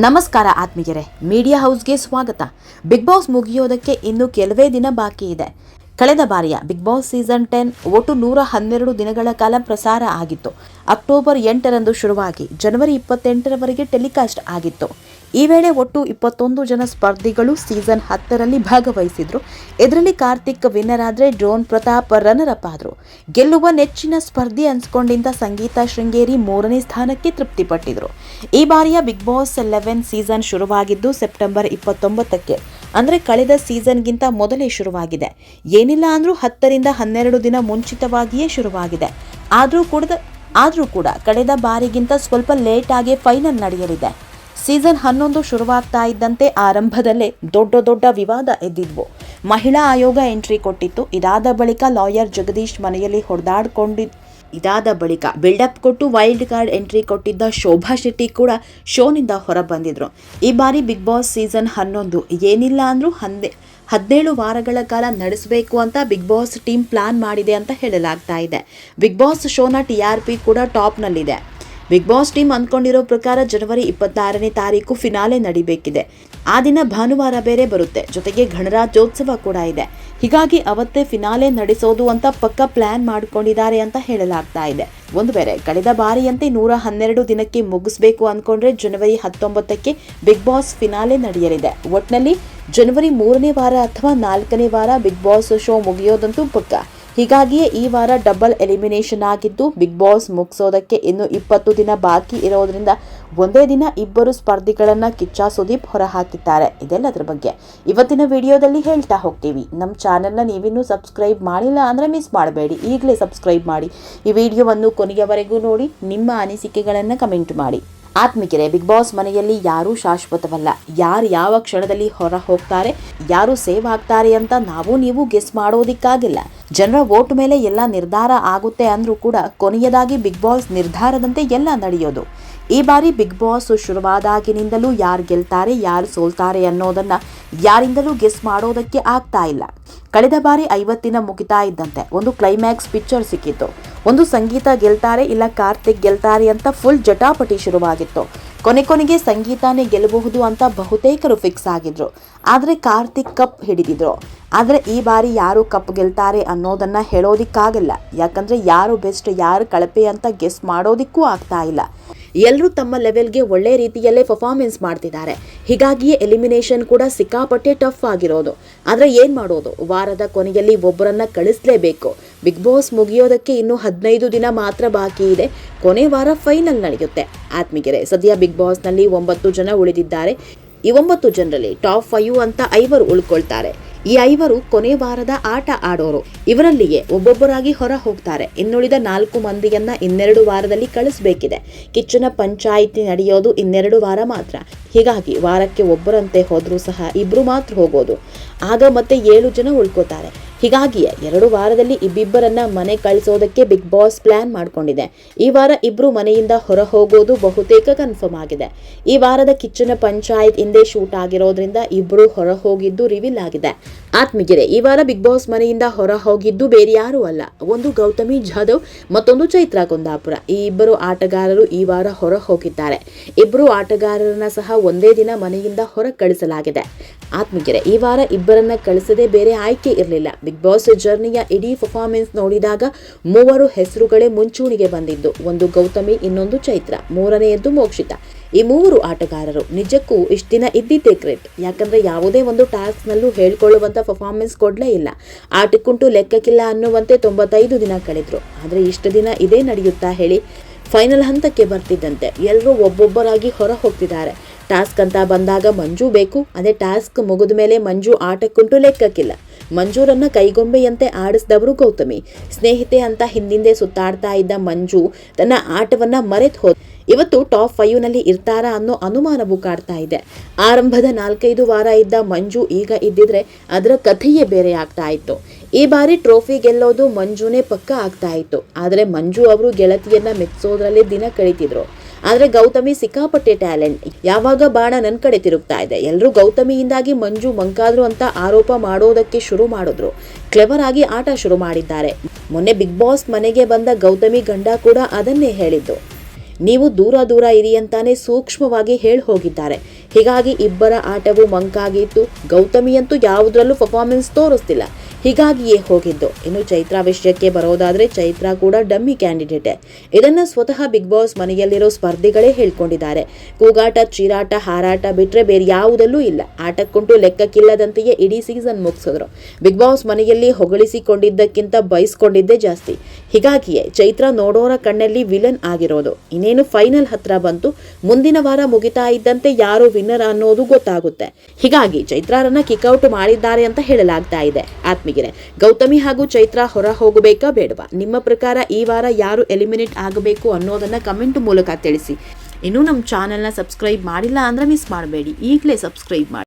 ನಮಸ್ಕಾರ ಆತ್ಮೀಯರೇ ಮೀಡಿಯಾ ಹೌಸ್ಗೆ ಸ್ವಾಗತ. ಬಿಗ್ ಬಾಸ್ ಮುಗಿಯೋದಕ್ಕೆ ಇನ್ನು ಕೆಲವೇ ದಿನ ಬಾಕಿ ಇದೆ. ಕಳೆದ ಬಾರಿಯ ಬಿಗ್ ಬಾಸ್ ಸೀಸನ್ ಟೆನ್ ಒಟ್ಟು ನೂರ ಹನ್ನೆರಡು ದಿನಗಳ ಕಾಲ ಪ್ರಸಾರ ಆಗಿತ್ತು. ಅಕ್ಟೋಬರ್ ಎಂಟರಂದು ಶುರುವಾಗಿ ಜನವರಿ ಇಪ್ಪತ್ತೆಂಟರವರೆಗೆ ಟೆಲಿಕಾಸ್ಟ್ ಆಗಿತ್ತು. ಈ ವೇಳೆ ಒಟ್ಟು ಇಪ್ಪತ್ತೊಂದು ಜನ ಸ್ಪರ್ಧಿಗಳು ಸೀಸನ್ ಹತ್ತರಲ್ಲಿ ಭಾಗವಹಿಸಿದ್ರು. ಇದರಲ್ಲಿ ಕಾರ್ತಿಕ್ ವಿನ್ನರ್ ಆದರೆ ಡ್ರೋನ್ ಪ್ರತಾಪ್ ರನ್ನರ್ ಅಪ್ ಆದ್ರು. ಗೆಲ್ಲುವ ನೆಚ್ಚಿನ ಸ್ಪರ್ಧಿ ಅನ್ಸ್ಕೊಂಡಿದ್ದ ಸಂಗೀತ ಶೃಂಗೇರಿ ಮೂರನೇ ಸ್ಥಾನಕ್ಕೆ ತೃಪ್ತಿಪಟ್ಟಿದ್ರು. ಈ ಬಾರಿಯ ಬಿಗ್ ಬಾಸ್ ಲೆವೆನ್ ಸೀಸನ್ ಶುರುವಾಗಿದ್ದು ಸೆಪ್ಟೆಂಬರ್ ಇಪ್ಪತ್ತೊಂಬತ್ತಕ್ಕೆ, ಅಂದರೆ ಕಳೆದ ಸೀಸನ್ಗಿಂತ ಮೊದಲೇ ಶುರುವಾಗಿದೆ. ಏನಿಲ್ಲ ಅಂದರೂ ಹತ್ತರಿಂದ ಹನ್ನೆರಡು ದಿನ ಮುಂಚಿತವಾಗಿಯೇ ಶುರುವಾಗಿದೆ. ಆದರೂ ಕೂಡ ಆದರೂ ಕೂಡ ಕಳೆದ ಬಾರಿಗಿಂತ ಸ್ವಲ್ಪ ಲೇಟ್ ಆಗಿ ಫೈನಲ್ ನಡೆಯಲಿದೆ. ಸೀಸನ್ ಹನ್ನೊಂದು ಶುರುವಾಗ್ತಾ ಇದ್ದಂತೆ ಆರಂಭದಲ್ಲೇ ದೊಡ್ಡ ದೊಡ್ಡ ವಿವಾದ ಎದ್ದಿದ್ವು. ಮಹಿಳಾ ಆಯೋಗ ಎಂಟ್ರಿ ಕೊಟ್ಟಿತ್ತು. ಇದಾದ ಬಳಿಕ ಲಾಯರ್ ಜಗದೀಶ್ ಮನೆಯಲ್ಲಿ ಹೊಡೆದಾಡ್ಕೊಂಡಿ, ಇದಾದ ಬಳಿಕ ಬಿಲ್ಡಪ್ ಕೊಟ್ಟು ವೈಲ್ಡ್ ಕಾರ್ಡ್ ಎಂಟ್ರಿ ಕೊಟ್ಟಿದ್ದ ಶೋಭಾ ಶೆಟ್ಟಿ ಕೂಡ ಶೋನಿಂದ ಹೊರಬಂದಿದ್ರು. ಈ ಬಾರಿ ಬಿಗ್ ಬಾಸ್ ಸೀಸನ್ ಹನ್ನೊಂದು ಏನಿಲ್ಲ ಅಂದರೂ ಹಂದೆ, ಹದಿನೇಳು ವಾರಗಳ ಕಾಲ ನಡೆಸಬೇಕು ಅಂತ ಬಿಗ್ ಬಾಸ್ ಟೀಮ್ ಪ್ಲಾನ್ ಮಾಡಿದೆ ಅಂತ ಹೇಳಲಾಗ್ತಾ ಇದೆ. ಬಿಗ್ ಬಾಸ್ ಶೋನ ಟಿ ಆರ್ ಪಿ ಕೂಡ ಟಾಪ್ನಲ್ಲಿದೆ. ಬಿಗ್ ಬಾಸ್ ಟೀಮ್ ಅಂದ್ಕೊಂಡಿರೋ ಪ್ರಕಾರ ಜನವರಿ ಇಪ್ಪತ್ತಾರನೇ ತಾರೀಕು ಫಿನಾಲೆ ನಡಿಬೇಕಿದೆ. ಆ ದಿನ ಭಾನುವಾರ ಬೇರೆ ಬರುತ್ತೆ. ಜೊತೆಗೆ ಗಣರಾಜ್ಯೋತ್ಸವ ಕೂಡ ಇದೆ. ಹೀಗಾಗಿ ಅವತ್ತೇ ಫಿನಾಲೆ ನಡೆಸೋದು ಅಂತ ಪಕ್ಕ ಪ್ಲಾನ್ ಮಾಡ್ಕೊಂಡಿದ್ದಾರೆ ಅಂತ ಹೇಳಲಾಗ್ತಾ ಇದೆ. ಒಂದು ವೇಳೆ ಕಳೆದ ಬಾರಿಯಂತೆ ನೂರ ಹನ್ನೆರಡು ದಿನಕ್ಕೆ ಮುಗಿಸ್ಬೇಕು ಅಂದ್ಕೊಂಡ್ರೆ ಜನವರಿ ಹತ್ತೊಂಬತ್ತಕ್ಕೆ ಬಿಗ್ ಬಾಸ್ ಫಿನಾಲೆ ನಡೆಯಲಿದೆ. ಒಟ್ನಲ್ಲಿ, ಜನವರಿ ಮೂರನೇ ವಾರ ಅಥವಾ ನಾಲ್ಕನೇ ವಾರ ಬಿಗ್ ಬಾಸ್ ಶೋ ಮುಗಿಯೋದಂತೂ ಪಕ್ಕ. ಹೀಗಾಗಿಯೇ ಈ ವಾರ ಡಬಲ್ ಎಲಿಮಿನೇಷನ್ ಆಗಿದ್ದು ಬಿಗ್ ಬಾಸ್ ಮುಗಿಸೋದಕ್ಕೆ ಇನ್ನು ಇಪ್ಪತ್ತು ದಿನ ಬಾಕಿ ಇರೋದ್ರಿಂದ ಒಂದೇ ದಿನ ಇಬ್ಬರು ಸ್ಪರ್ಧಿಗಳನ್ನ ಕಿಚ್ಚ ಸುದೀಪ್ ಹೊರಹಾಕಿದ್ದಾರೆ. ಇದೆಲ್ಲದರ ಬಗ್ಗೆ ಇವತ್ತಿನ ವಿಡಿಯೋದಲ್ಲಿ ಹೇಳ್ತಾ ಹೋಗ್ತೀವಿ. ನಮ್ಮ ಚಾನೆಲ್ನ ನೀವಿನ್ನೂ ಸಬ್ಸ್ಕ್ರೈಬ್ ಮಾಡಿಲ್ಲ ಅಂದರೆ ಮಿಸ್ ಮಾಡಬೇಡಿ. ಈಗಲೇ ಸಬ್ಸ್ಕ್ರೈಬ್ ಮಾಡಿ ಈ ವಿಡಿಯೋವನ್ನು ಕೊನೆಯವರೆಗೂ ನೋಡಿ. ನಿಮ್ಮ ಅನಿಸಿಕೆಗಳನ್ನು ಕಮೆಂಟ್ ಮಾಡಿ. ಆತ್ಮಿಕರೆ ಬಿಗ್ ಬಾಸ್ ಮನೆಯಲ್ಲಿ ಯಾರೂ ಶಾಶ್ವತವಲ್ಲ. ಯಾರು ಯಾವ ಕ್ಷಣದಲ್ಲಿ ಹೊರ ಹೋಗ್ತಾರೆ, ಯಾರು ಸೇವ್ ಆಗ್ತಾರೆ ಅಂತ ನಾವು ನೀವು ಗೆಸ್ ಮಾಡೋದಿಕ್ಕಾಗಿಲ್ಲ. ಜನರ ವೋಟ್ ಮೇಲೆ ಎಲ್ಲ ನಿರ್ಧಾರ ಆಗುತ್ತೆ ಅಂದ್ರೂ ಕೂಡ ಕೊನೆಯದಾಗಿ ಬಿಗ್ ಬಾಸ್ ನಿರ್ಧಾರದಂತೆ ಎಲ್ಲ ನಡೆಯೋದು. ಈ ಬಾರಿ ಬಿಗ್ ಬಾಸ್ ಶುರುವಾದಾಗಿನಿಂದಲೂ ಯಾರು ಗೆಲ್ತಾರೆ, ಯಾರು ಸೋಲ್ತಾರೆ ಅನ್ನೋದನ್ನ ಯಾರಿಂದಲೂ ಗೆಸ್ ಮಾಡೋದಕ್ಕೆ ಆಗ್ತಾ ಇಲ್ಲ. ಕಳೆದ ಬಾರಿ ಐವತ್ತಿನ ಮುಗಿತಾ ಇದ್ದಂತೆ ಒಂದು ಕ್ಲೈಮ್ಯಾಕ್ಸ್ ಪಿಕ್ಚರ್ ಸಿಕ್ಕಿತ್ತು. ಒಂದು ಸಂಗೀತ ಗೆಲ್ತಾರೆ ಇಲ್ಲ ಕಾರ್ತಿಕ್ ಗೆಲ್ತಾರೆ ಅಂತ ಫುಲ್ ಜಟಾಪಟಿ ಶುರುವಾಗಿತ್ತು. ಕೊನೆ ಕೊನೆಗೆ ಸಂಗೀತನೇ ಗೆಲ್ಲಬಹುದು ಅಂತ ಬಹುತೇಕರು ಫಿಕ್ಸ್ ಆಗಿದ್ರು. ಆದರೆ ಕಾರ್ತಿಕ್ ಕಪ್ ಹಿಡಿದಿದ್ರು. ಆದರೆ ಈ ಬಾರಿ ಯಾರು ಕಪ್ ಗೆಲ್ತಾರೆ ಅನ್ನೋದನ್ನು ಹೇಳೋದಿಕ್ಕಾಗಲ್ಲ. ಯಾಕಂದರೆ ಯಾರು ಬೆಸ್ಟ್ ಯಾರು ಕಳಪೆ ಅಂತ ಗೆಸ್ ಮಾಡೋದಿಕ್ಕೂ ಆಗ್ತಾ ಇಲ್ಲ. ಎಲ್ಲರೂ ತಮ್ಮ ಲೆವೆಲ್ಗೆ ಒಳ್ಳೆ ರೀತಿಯಲ್ಲೇ ಪರ್ಫಾರ್ಮೆನ್ಸ್ ಮಾಡ್ತಿದ್ದಾರೆ. ಹೀಗಾಗಿಯೇ ಎಲಿಮಿನೇಷನ್ ಕೂಡ ಸಿಕ್ಕಾಪಟ್ಟೆ ಟಫ್ ಆಗಿರೋದು. ಆದರೆ ಏನು ಮಾಡೋದು? ವಾರದ ಕೊನೆಯಲ್ಲಿ ಒಬ್ಬರನ್ನ ಕಳಿಸ್ಲೇಬೇಕು. ಬಿಗ್ ಬಾಸ್ ಮುಗಿಯೋದಕ್ಕೆ ಇನ್ನು ಹದಿನೈದು ದಿನ ಮಾತ್ರ ಬಾಕಿ ಇದೆ. ಕೊನೆ ವಾರ ಫೈನಲ್ ನಡೆಯುತ್ತೆ. ಆತ್ಮಿಗೆರೆ ಸದ್ಯ ಬಿಗ್ ಬಾಸ್ನಲ್ಲಿ ಒಂಬತ್ತು ಜನ ಉಳಿದಿದ್ದಾರೆ. ಈ ಒಂಬತ್ತು ಜನರಲ್ಲಿ ಟಾಪ್ ಫೈವ್ ಅಂತ ಐವರು ಉಳ್ಕೊಳ್ತಾರೆ. ಈ ಐವರು ಕೊನೆ ವಾರದ ಆಟ ಆಡೋರು. ಇವರಲ್ಲಿಯೇ ಒಬ್ಬೊಬ್ಬರಾಗಿ ಹೊರ ಹೋಗ್ತಾರೆ ಇನ್ನುಳಿದ ನಾಲ್ಕು ಮಂದಿಯನ್ನ ಇನ್ನೆರಡು ವಾರದಲ್ಲಿ ಕಳಿಸಬೇಕಿದೆ. ಕಿಚ್ಚನ ಪಂಚಾಯಿತಿ ನಡೆಯೋದು ಇನ್ನೆರಡು ವಾರ ಮಾತ್ರ. ಹೀಗಾಗಿ ವಾರಕ್ಕೆ ಒಬ್ಬರಂತೆ ಹೋದರೂ ಸಹ ಇಬ್ರು ಮಾತ್ರ ಹೋಗೋದು. ಆಗ ಮತ್ತೆ ಏಳು ಜನ ಉಳ್ಕೋತಾರೆ. ಹೀಗಾಗಿಯೇ ಎರಡು ವಾರದಲ್ಲಿ ಇಬ್ಬಿಬ್ಬರನ್ನ ಮನೆ ಕಳಿಸೋದಕ್ಕೆ ಬಿಗ್ ಬಾಸ್ ಪ್ಲಾನ್ ಮಾಡ್ಕೊಂಡಿದೆ. ಈ ವಾರ ಇಬ್ರು ಮನೆಯಿಂದ ಹೊರ ಹೋಗೋದು ಬಹುತೇಕ ಕನ್ಫರ್ಮ್ ಆಗಿದೆ. ಈ ವಾರದ ಕಿಚ್ಚನ ಪಂಚಾಯತ್ ಹಿಂದೆ ಶೂಟ್ ಆಗಿರೋದ್ರಿಂದ ಇಬ್ರು ಹೊರ ಹೋಗಿದ್ದು ರಿವೀಲ್ ಆಗಿದೆ. ಆತ್ಮಗಿರೆ ಈ ವಾರ ಬಿಗ್ ಬಾಸ್ ಮನೆಯಿಂದ ಹೊರ ಹೋಗಿದ್ದು ಬೇರೆ ಯಾರೂ ಅಲ್ಲ. ಒಂದು ಗೌತಮಿ, ಜಾಧವ್, ಮತ್ತೊಂದು ಚೈತ್ರಾ ಕುಂದಾಪುರ. ಈ ಇಬ್ಬರು ಆಟಗಾರರು ಈ ವಾರ ಹೊರ ಹೋಗಿದ್ದಾರೆ. ಇಬ್ಬರು ಆಟಗಾರರನ್ನ ಸಹ ಒಂದೇ ದಿನ ಮನೆಯಿಂದ ಹೊರ ಕಳಿಸಲಾಗಿದೆ. ಆತ್ಮಗಿರೆ ಈ ವಾರ ಇಬ್ಬರನ್ನ ಕಳಿಸದೆ ಬೇರೆ ಆಯ್ಕೆ ಇರಲಿಲ್ಲ. ಬಿಗ್ ಬಾಸ್ ಜರ್ನಿಯ ಇಡೀ ಪರ್ಫಾರ್ಮೆನ್ಸ್ ನೋಡಿದಾಗ ಮೂವರು ಹೆಸರುಗಳೇ ಮುಂಚೂಣಿಗೆ ಬಂದಿದ್ದು. ಒಂದು ಗೌತಮಿ, ಇನ್ನೊಂದು ಚೈತ್ರ, ಮೂರನೆಯದ್ದು ಮೋಕ್ಷಿತ. ಈ ಮೂವರು ಆಟಗಾರರು, ನಿಜಕ್ಕೂ ಇಷ್ಟಿನ ಇದ್ದಿದ್ದೇ ಗ್ರೇಟ್ ಯಾಕಂದ್ರೆ ಯಾವುದೇ ಒಂದು ಟಾಸ್ಕ್ನಲ್ಲೂ ಹೇಳ್ಕೊಳ್ಳುವಂತ ಪರ್ಫಾರ್ಮೆನ್ಸ್ ಕೊಡ್ಲೇ ಇಲ್ಲ. ಆಟಕ್ಕುಂಟು ಲೆಕ್ಕಕ್ಕಿಲ್ಲ ಅನ್ನುವಂತೆ ತೊಂಬತ್ತೈದು ದಿನ ಕಳೆದರು. ಆದರೆ ಇಷ್ಟು ದಿನ ಇದೇ ನಡೆಯುತ್ತಾ ಹೇಳಿ ಫೈನಲ್ ಹಂತಕ್ಕೆ ಬರ್ತಿದ್ದಂತೆ. ಎಲ್ಲರೂ ಒಬ್ಬೊಬ್ಬರಾಗಿ ಹೊರ ಹೋಗ್ತಿದ್ದಾರೆ. ಟಾಸ್ಕ್ ಅಂತ ಬಂದಾಗ ಮಂಜು ಬೇಕು. ಅದೇ ಟಾಸ್ಕ್ ಮುಗಿದ ಮೇಲೆ ಮಂಜು ಆಟಕ್ಕುಂಟು ಲೆಕ್ಕಕ್ಕಿಲ್ಲ. ಮಂಜೂರನ್ನ ಕೈಗೊಂಬೆಯಂತೆ ಆಡಿಸಿದವರು ಗೌತಮಿ. ಸ್ನೇಹಿತೆ ಅಂತ ಹಿಂದಿಂದೆ ಸುತ್ತಾಡ್ತಾ ಇದ್ದ ಮಂಜು ತನ್ನ ಆಟವನ್ನ ಮರೆತು ಹೋದ ಇವತ್ತು ಟಾಪ್ ಫೈವ್ನಲ್ಲಿ ಇರ್ತಾರಾ ಅನ್ನೋ ಅನುಮಾನವೂ ಕಾಡ್ತಾ ಇದೆ. ಆರಂಭದ ನಾಲ್ಕೈದು ವಾರ ಇದ್ದ ಮಂಜು ಈಗ ಇದ್ದಿದ್ರೆ ಅದರ ಕಥೆಯೇ ಬೇರೆ ಆಗ್ತಾ ಇತ್ತು. ಈ ಬಾರಿ ಟ್ರೋಫಿ ಗೆಲ್ಲೋದು ಮಂಜುನೇ ಪಕ್ಕ ಆಗ್ತಾ ಇತ್ತು. ಆದರೆ ಮಂಜು ಅವರು ಗೆಳತಿಯನ್ನ ಮೆಚ್ಚೋದ್ರಲ್ಲೇ ದಿನ ಕಳೀತಿದ್ರು. ಆದ್ರೆ ಗೌತಮಿ ಸಿಕ್ಕಾಪಟ್ಟೆ ಟ್ಯಾಲೆಂಟ್. ಯಾವಾಗ ಬಾಣ ನನ್ನ ಕಡೆ ತಿರುಗ್ತಾ ಇದೆ. ಎಲ್ಲರೂ ಗೌತಮಿಯಿಂದಾಗಿ ಮಂಜು ಮಂಕಾದ್ರು ಅಂತ ಆರೋಪ ಮಾಡೋದಕ್ಕೆ ಶುರು ಮಾಡಿದ್ರು. ಕ್ಲೆವರ್ ಆಗಿ ಆಟ ಶುರು ಮಾಡಿದ್ದಾರೆ. ಮೊನ್ನೆ ಬಿಗ್ ಬಾಸ್ ಮನೆಗೆ ಬಂದ ಗೌತಮಿ ಗಂಡ ಕೂಡ ಅದನ್ನೇ ಹೇಳಿದ್ದು. ನೀವು ದೂರ ದೂರ ಇರಿ ಅಂತಾನೆ ಸೂಕ್ಷ್ಮವಾಗಿ ಹೇಳಿ ಹೋಗಿದ್ದಾರೆ ಹೀಗಾಗಿ ಇಬ್ಬರ ಆಟವು ಮಂಕಾಗಿತ್ತು. ಗೌತಮಿಯಂತೂ ಯಾವುದರಲ್ಲೂ ಪರ್ಫಾರ್ಮೆನ್ಸ್ ತೋರಿಸ್ತಿಲ್ಲ. ಹೀಗಾಗಿಯೇ ಹೋಗಿದ್ದು. ಇನ್ನು ಚೈತ್ರಾ ವಿಷಯಕ್ಕೆ ಬರೋದಾದ್ರೆ ಚೈತ್ರಾ ಕೂಡ ಡಮ್ಮಿ ಕ್ಯಾಂಡಿಡೇಟೆ. ಇದನ್ನ ಸ್ವತಃ ಬಿಗ್ ಬಾಸ್ ಮನೆಯಲ್ಲಿರೋ ಸ್ಪರ್ಧಿಗಳೇ ಹೇಳ್ಕೊಂಡಿದ್ದಾರೆ. ಕೂಗಾಟ, ಚೀರಾಟ, ಹಾರಾಟ ಬಿಟ್ರೆ ಬೇರೆ ಯಾವುದಲ್ಲೂ ಇಲ್ಲ. ಆಟಕ್ಕುಂಟು ಲೆಕ್ಕಕ್ಕಿಲ್ಲದಂತೆಯೇ ಇಡೀ ಸೀಸನ್ ಮುಗಿಸಿದ್ರು. ಬಿಗ್ ಬಾಸ್ ಮನೆಯಲ್ಲಿ ಹೊಗಳಿಸಿಕೊಂಡಿದ್ದಕ್ಕಿಂತ ಬಯಸ್ಕೊಂಡಿದ್ದೇ ಜಾಸ್ತಿ. ಹೀಗಾಗಿಯೇ ಚೈತ್ರಾ ನೋಡೋರ ಕಣ್ಣಲ್ಲಿ ವಿಲನ್ ಆಗಿರೋದು. ಇನ್ನೇನು ಫೈನಲ್ ಹತ್ರ ಬಂತು? ಮುಂದಿನ ವಾರ ಮುಗಿತಾ ಇದ್ದಂತೆ ಯಾರು ವಿನ್ನರ್ ಅನ್ನೋದು ಗೊತ್ತಾಗುತ್ತೆ. ಹೀಗಾಗಿ ಚೈತ್ರಾರನ್ನ ಕಿಕ್ಔಟ್ ಮಾಡಿದ್ದಾರೆ ಅಂತ ಹೇಳಲಾಗ್ತಾ ಇದೆ. ಆತ್ಮಿಗೆರೆ ಗೌತಮಿ ಹಾಗೂ ಚೈತ್ರ ಹೊರ ಹೋಗಬೇಕಾ ಬೇಡವಾ? ನಿಮ್ಮ ಪ್ರಕಾರ ಈ ವಾರ ಯಾರು ಎಲಿಮಿನೇಟ್ ಆಗಬೇಕು ಅನ್ನೋದನ್ನ ಕಮೆಂಟ್ ಮೂಲಕ ತಿಳಿಸಿ. ಇನ್ನೂ ನಮ್ಮ ಚಾನೆಲ್ನ ಸಬ್ಸ್ಕ್ರೈಬ್ ಮಾಡಿಲ್ಲ ಅಂದ್ರೆ ಮಿಸ್ ಮಾಡಬೇಡಿ. ಈಗಲೇ ಸಬ್ಸ್ಕ್ರೈಬ್ ಮಾಡಿ.